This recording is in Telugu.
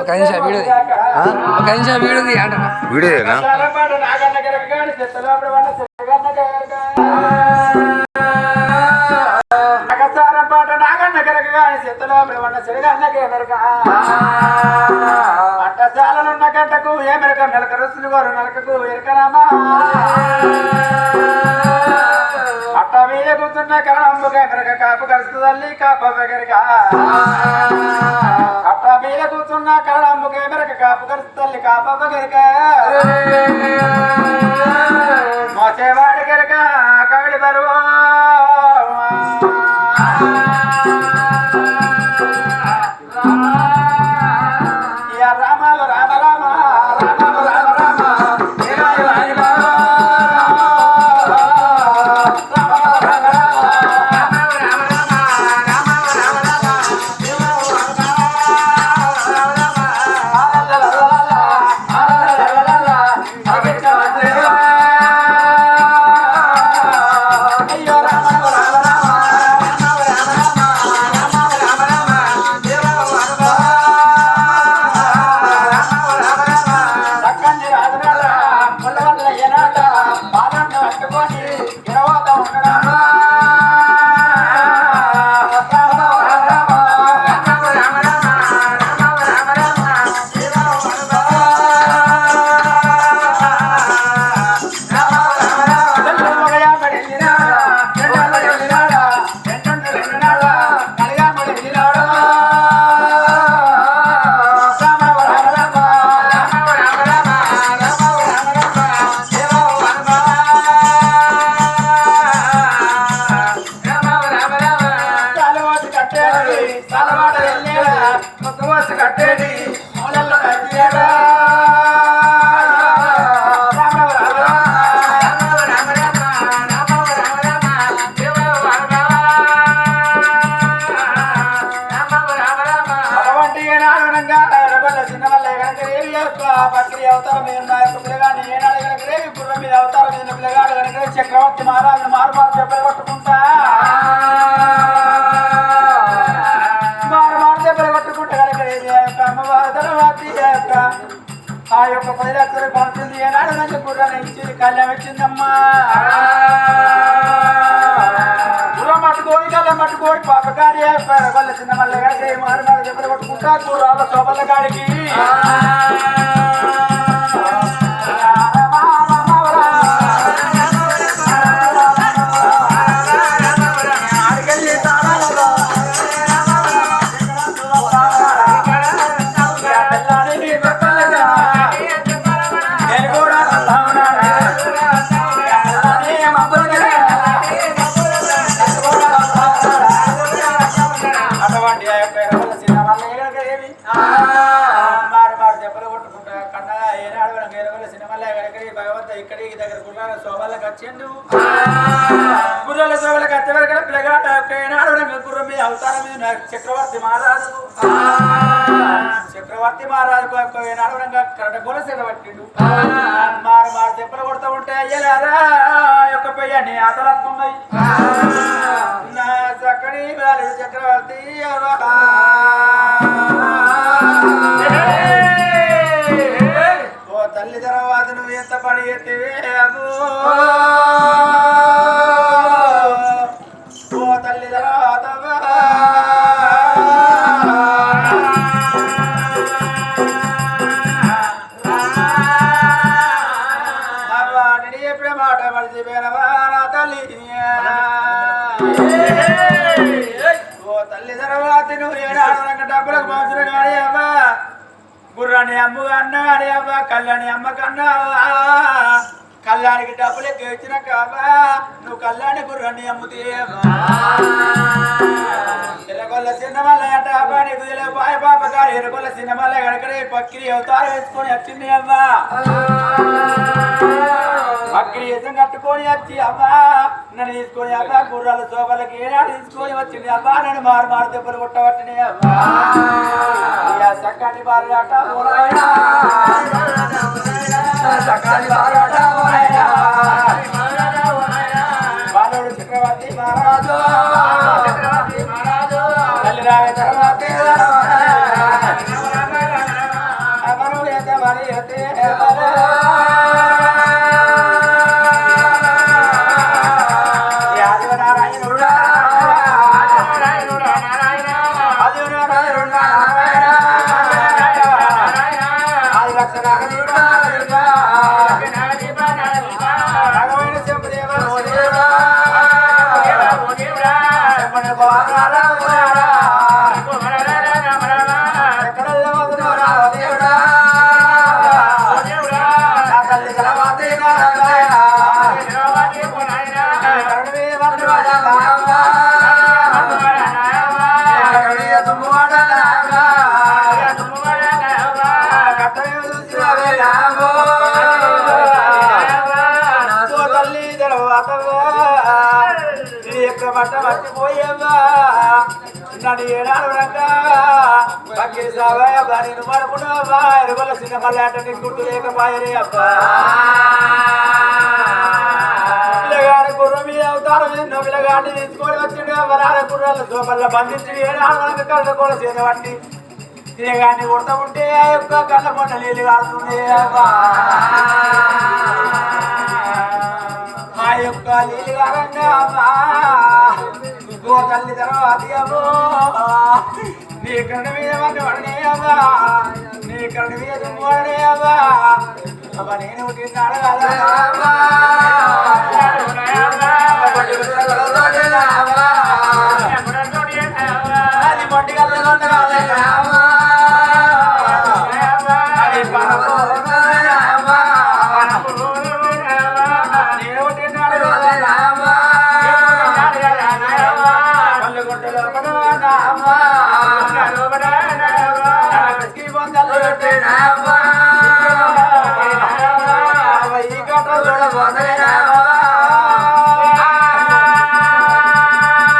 ఒక నిమిషం వీడియో తీ. ఒక నిమిషం వీడియో తీ అంటున్నా వీడియోనా పాట నాగన్న గరక గాని చెత్తలోపల గంటకు ఏ మెరక నెలక రుసులు వారు నలకకు ఎరకరామా? కరణంబుగా కాపు కలుస్తుందల్లి కాప అట్ట మీద కూర్చున్న కరణంబుగా మెరక కాపు కలుస్తుందల్లి కాప వెగరక కట్టేది. తలమాట మీద అవతారం మీద ఉన్న పిల్లగాడు కనుక చక్రవర్తి మహారాజు మారుమారు చెప్పలు ఏనాడు నుంచి గుర్రాన్ని ఇచ్చింది కళ్యాణం ఇచ్చిందమ్మా గుర్రం పట్టుకోని కళ్ళం పట్టుకోని పాపకారి వాళ్ళ చిన్న మల్ల గడికి మారు మారు దెబ్బలు కొట్టుకుంటా కూరాళ్ళ శోభల గాడికి భగవంత ఇక్కడికి దగ్గర గుర్రాల శోభలకు వచ్చిండు గుర్రాల శోభలకు వచ్చే వరకు పిల్లగాట వరకు గుర్రం మీద అవతారం మీద చక్రవర్తి మహారాజు. చక్రవర్తి మహారాజు ఏనాడు కరెంట్ పట్టిండు. మారు మారు దెబ్బలు కొడుతూ ఉంటే అయ్యలారా యొక్క పెయ్యని ఆటలత్తున్నాయి నా చక్కని చక్రవర్తి అవగా. గుర్రాన్ని అమ్ము అన్నా అని అవ్వా కళ్యాణి అమ్మ కన్నా కళ్యాణికి డబ్బులు ఎక్కువ ఇచ్చిన కావా నువ్వు కళ్యాణి గుర్రాన్ని అమ్ముతీయమ్మా ఎర్రగొల్ల చిన్నమల్ల అంట అబ్బా నీకు తెలియదు బాయ్ పాప గారు ఎర్రగొల్ల చిన్నమల్ల గడకడే పక్కిరి అవతారం వేసుకొని వచ్చింది అమ్మా. పక్కిరి వేసం కట్టుకొని వచ్చి అమ్మా నన్ను తీసుకొని అబ్బా గుర్రాల శోభలకి ఏనాడు తీసుకొని వచ్చింది అబ్బా నన్ను మారు మారు దెబ్బలు కొట్టబట్టిని అబ్బా ఇక సక్కని బారాట ఊరాయనా. బారాట చక్రవర్తి మహారాజు చక్రవర్తి మహారాజు తల్లి రావే చక్రవర్తి చెప్పని కోరారా కోరారా. ఎక్కడెల్లా వదిలేరా దేవుడా. నా తల్లి గలవాతి నారాయణ. కరుణవే వందనాలమ్మ. కరుణీయ తుమ్మువాడలామ్మ. కట్టమే చూసినవే రామో. నాతో తల్లి తెలవాతవా. నీ యొక్క బట్ట మర్చిపోయేవా నన్ను ఏడాడు రంగా పక్కి సావయ బారిను మరపునవా ఎరుగల చిన్న మల్లాట గుర్తు అబ్బా పిల్లగాడు గుర్రం మీద అవతారం ఎన్నో పిల్లగాడిని తీసుకొని వచ్చిండు వరాల గుర్రాల సోపల్ల బంధించి ఏడాడు వరకు కళ్ళ కూడా చేత పట్టి కొడతా ఉంటే ఆ యొక్క కళ్ళ మొన్న నీళ్ళు అబ్బా ఆ యొక్క నీళ్ళు కారంగా అమ్మా ఓ తల్లి తర్వాత నీ కళ్ళ మీద వాడిని వాడనే నీ కళ్ళ మీద వాడనే నేను తిన్నాడు కదా అది పడవనా అమ్మా